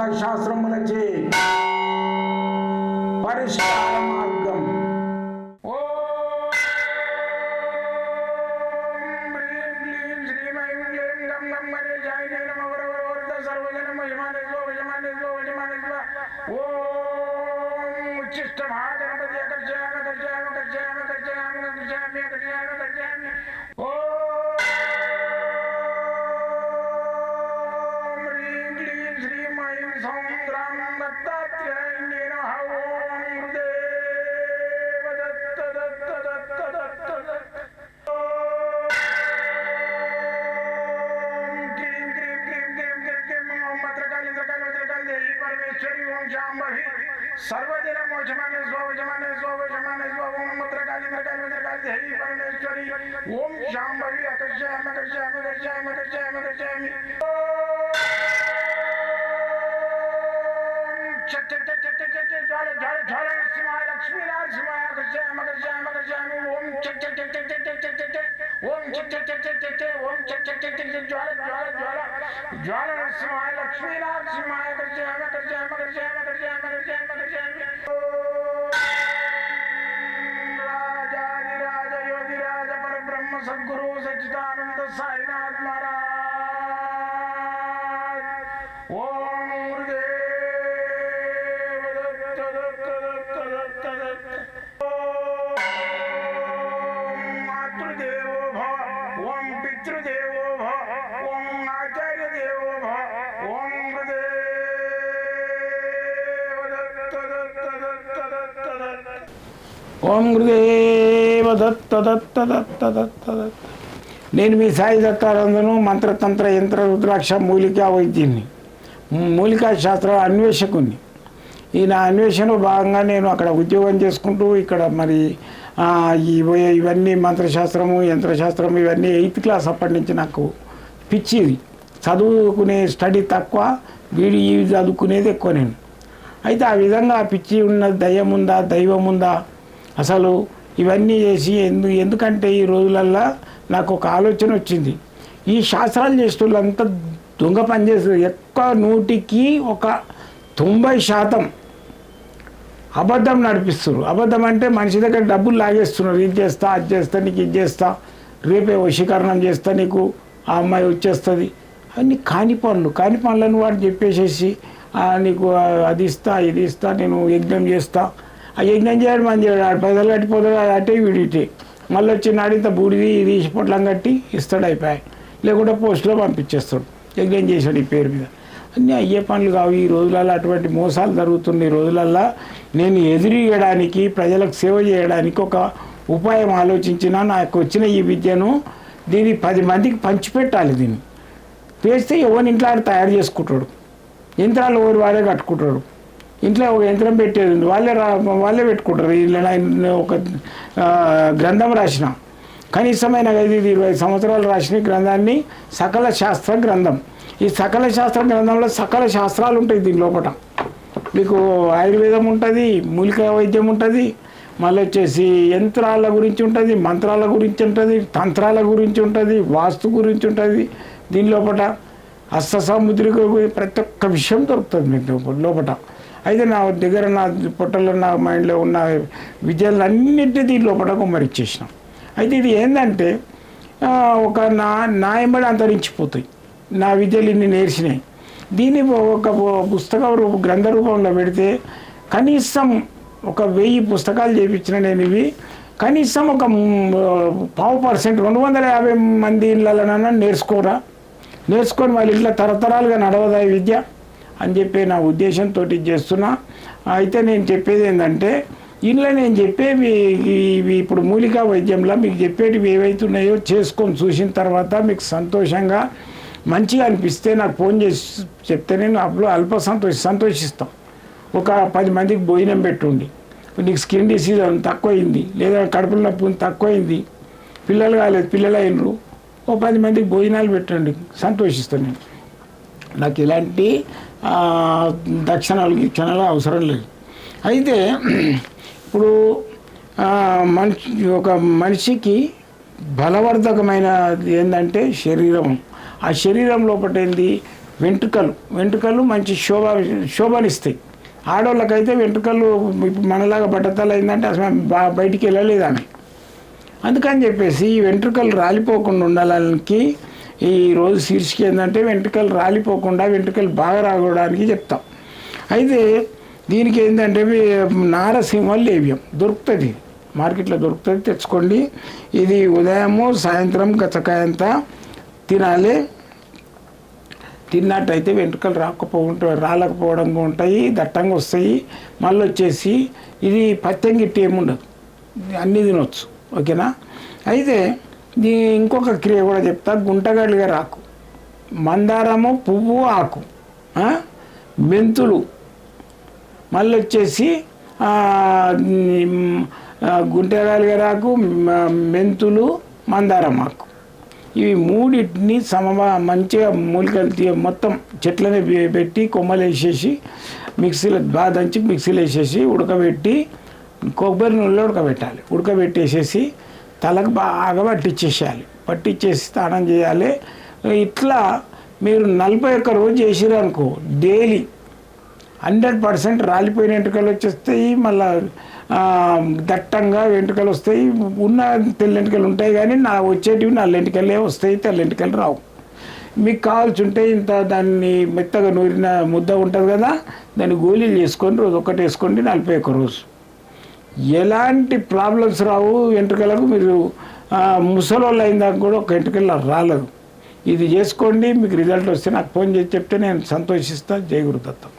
शास्त्रम रचे ओम सौन्द्रं दत्तात्रेण्येन ॐ देव दत्त दत्त दत्त दत्त दत्त परमेश्वरी ओम शाम्भवी सर्वदिन मोचमाने स्वजमाने स्वजमाने स्व ओम मत्रकाली मत्रकाली मत्रकाली परमेश्वरी ओम शाम्भवी अकर्षयामि अकर्षयामि अकर्षयामि अकर्षयामि अकर्षयामि सद्गुरु सच्चिदानंद साईनाथ महाराज। ఓం గురుదేవ దత్త దత్త దత్త దత్త దత్త. నేను మీ సాయి దత్తానందను మంత్రతంత్ర యంత్ర రుద్రాక్ష మూలికా వైద్యుని మూలికా శాస్త్ర అన్వేషకుని ఈ నా అన్వేషణలో భాగంగా నేను అక్కడ ఉద్యోగం చేసుకుంటూ ఇక్కడ మరి ఈ- ఇవన్నీ మంత్రశాస్త్రము యంత్రశాస్త్రము ఇవన్నీ ఎయిత్ క్లాస్ అప్పటి నుంచి నాకు పిచ్చిది. చదువుకునే స్టడీ తక్కువ వీడి చదువుకునేది ఎక్కువ నేను. అయితే ఆ విధంగా పిచ్చి ఉన్న దయ్యం ఉందా దైవం ఉందా అసలు ఇవన్నీ చేసి ఎందు ఎందుకంటే ఈ రోజులల్లో నాకు ఒక ఆలోచన వచ్చింది. ఈ శాస్త్రాలు చేస్తున్నంతా దొంగ పని చేస్తారు ఎక్కువ నూటికి ఒక తొంభై శాతం అబద్ధం నడిపిస్తున్నారు. అబద్ధం అంటే మనిషి దగ్గర డబ్బులు లాగేస్తున్నారు. ఇది చేస్తా అది చేస్తా నీకు ఇది చేస్తా రేపే వశీకరణం చేస్తా నీకు ఆ అమ్మాయి వచ్చేస్తుంది. అన్ని కాని పనులు కాని పనులను వాడు చెప్పేసేసి నీకు అది ఇస్తా ఇది ఇస్తా నేను యజ్ఞం చేస్తా ఆ యజ్ఞం చేయడం మంది చేయడు ఆడు పైసలు కట్టిపోతాడు అది అటే వీడి మళ్ళీ వచ్చి నాడింత బూడిది ఇది పొట్లం కట్టి ఇస్తాడు అయిపోయాయి లేకుంటే పోస్టులో పంపించేస్తాడు. యజ్ఞం చేశాడు ఈ పేరు మీద? అన్నీ అయ్యే పనులు కావు. ఈ రోజులలో అటువంటి మోసాలు జరుగుతున్న ఈ రోజులల్లో నేను ఎదురీయడానికి ప్రజలకు సేవ చేయడానికి ఒక ఉపాయం ఆలోచించిన నాకు వచ్చిన ఈ విద్యను దీన్ని పది మందికి పంచిపెట్టాలి దీన్ని. పేస్తే ఎవరి ఇంట్లో తయారు చేసుకుంటాడు. యంత్రాలు ఎవరి వాడే కట్టుకుంటాడు. ఇంట్లో ఒక యంత్రం పెట్టేది వాళ్ళే రా వాళ్ళే పెట్టుకుంటారు. ఇలా ఒక గ్రంథం రాసిన. కనీసమైన ఐదు ఇది ఇరవై సంవత్సరాలు రాసిన గ్రంథాన్ని సకల శాస్త్ర గ్రంథం. ఈ సకల శాస్త్ర గ్రంథంలో సకల శాస్త్రాలు ఉంటాయి దీని లోపల మీకు ఆయుర్వేదం ఉంటుంది మూలికా వైద్యం ఉంటుంది మళ్ళీ వచ్చేసి యంత్రాల గురించి ఉంటుంది మంత్రాల గురించి ఉంటుంది తంత్రాల గురించి ఉంటుంది వాస్తు గురించి ఉంటుంది. దీని లోపల హస్త సాముద్రిక ప్రతి ఒక్క విషయం దొరుకుతుంది మీకు లోపల అయితే నా దగ్గర నా పొట్టలో నా మైండ్లో ఉన్న విద్యలన్నింటినీ దీని లోపల ఇచ్చేసినాం అయితే ఇది ఏంటంటే ఒక నా నా ఎంబడి అంతరించిపోతాయి. నా విద్యలు ఇన్ని నేర్చినాయి. దీన్ని ఒక పుస్తక రూప గ్రంథ రూపంలో పెడితే కనీసం ఒక వెయ్యి పుస్తకాలు చేయించిన నేను ఇవి. కనీసం ఒక పావు పర్సెంట్ రెండు వందల యాభై మంది ఇళ్ళలోనైనా నేర్చుకోరా. నేర్చుకొని వాళ్ళ ఇట్లా తరతరాలుగా నడవదా విద్య? అని చెప్పి నా ఉద్దేశంతో చేస్తున్నా. అయితే నేను చెప్పేది ఏంటంటే ఇంట్లో నేను చెప్పేవి ఇవి ఇప్పుడు మూలికా వైద్యంలో మీకు చెప్పేటివి ఏవైతున్నాయో చేసుకొని చూసిన తర్వాత మీకు సంతోషంగా మంచిగా అనిపిస్తే నాకు ఫోన్ చేసి చెప్తే నేను అప్పుడు అల్ప సంతోష సంతోషిస్తాం. ఒక పది మందికి భోజనం పెట్టుండి. నీకు స్కిన్ డిసీజ్ తక్కువైంది లేదా కడుపుల నొప్పి తక్కువైంది పిల్లలు కాలేదు పిల్లలు అయినరు ఓ పది మందికి భోజనాలు పెట్టండి సంతోషిస్తాను నేను. నాకు ఇలాంటి దక్షిణాలు గిక్షణాలు అవసరం లేదు. అయితే ఇప్పుడు మనిషి ఒక మనిషికి బలవర్ధకమైన ఏంటంటే శరీరం. ఆ శరీరం లోపల ఏంది? వెంట్రుకలు. వెంట్రుకలు మంచి శోభ శోభనిస్తాయి. ఆడవాళ్ళకైతే వెంట్రుకలు మనలాగా బట్టతలు అయిందంటే అసలు బా- బయటికి వెళ్ళలేదు ఆమె అందుకని చెప్పేసి ఈ వెంట్రుకలు రాలిపోకుండా ఉండాలని ఈరోజు శీర్షిక ఏంటంటే వెంట్రుకలు రాలిపోకుండా వెంట్రుకలు బాగా రావడానికి చెప్తాం. అయితే దీనికి ఏంటంటే వీ- నారసింహ లేవ్యం దొరుకుతుంది. మార్కెట్లో దొరుకుతుంది తెచ్చుకోండి. ఇది ఉదయము సాయంత్రం గచ్చకాయంత తినాలి. తిన్నట్టయితే వెంట్రుకలు రాకపో రాలేకపోవడం ఉంటాయి దట్టంగా వస్తాయి. మళ్ళీ వచ్చేసి ఇది పత్యం గిట్టి ఏముండదు అన్నీ తినొచ్చు. ఓకేనా? అయితే దీ ఇంకొక క్రియ కూడా చెప్తా గుంటగడ్లుగా రాకు. మందారము పువ్వు ఆకు మెంతులు. మళ్ళీ వచ్చేసి గుంటగాలిగా రాకు మెంతులు మందారం ఆకు. ఇవి మూడింటిని సమ మంచిగా మూలికలు తీ మొత్తం చెట్లని పెట్టి కొమ్మలు వేసేసి మిక్సీలో బాగా దంచి మిక్సీలో వేసేసి ఉడకబెట్టి కొబ్బరి నూనెలో ఉడకబెట్టాలి. ఉడకబెట్టేసేసి తలకు బాగా పట్టించేసేయాలి పట్టించేసి స్నానం చేయాలి. ఇట్లా మీరు నలభై ఒక్క రోజు చేసిరు అనుకో డైలీ హండ్రెడ్ పర్సెంట్ రాలిపోయిన వెంట్రుకలు వచ్చేస్తాయి మళ్ళీ దట్టంగా వెంట్రుకలు వస్తాయి ఉన్న తెల్ల వెంట్రుకలు ఉంటాయి కానీ నా వచ్చేటివి నల్ల వెంట్రుకలే వస్తాయి తెల్ల వెంట్రుకలు రావు. మీకు కావాల్సి ఉంటే ఇంత దాన్ని మెత్తగా నూరిన ముద్ద ఉంటుంది కదా దాన్ని గోళీలు చేసుకొని రోజు ఒక్కటి వేసుకోండి నలభై ఒక్క రోజు. ఎలాంటి ప్రాబ్లమ్స్ రావు వెంట్రుకలకు మీరు ముసలోళ్ళు ముసలోళ్ళు అయిందాక కూడా ఒక వెంట్రుకల్లో రాలేదు. ఇది చేసుకోండి మీకు రిజల్ట్ వస్తే నాకు ఫోన్ చేసి చెప్తే నేను సంతోషిస్తాను జయగురుదత్తం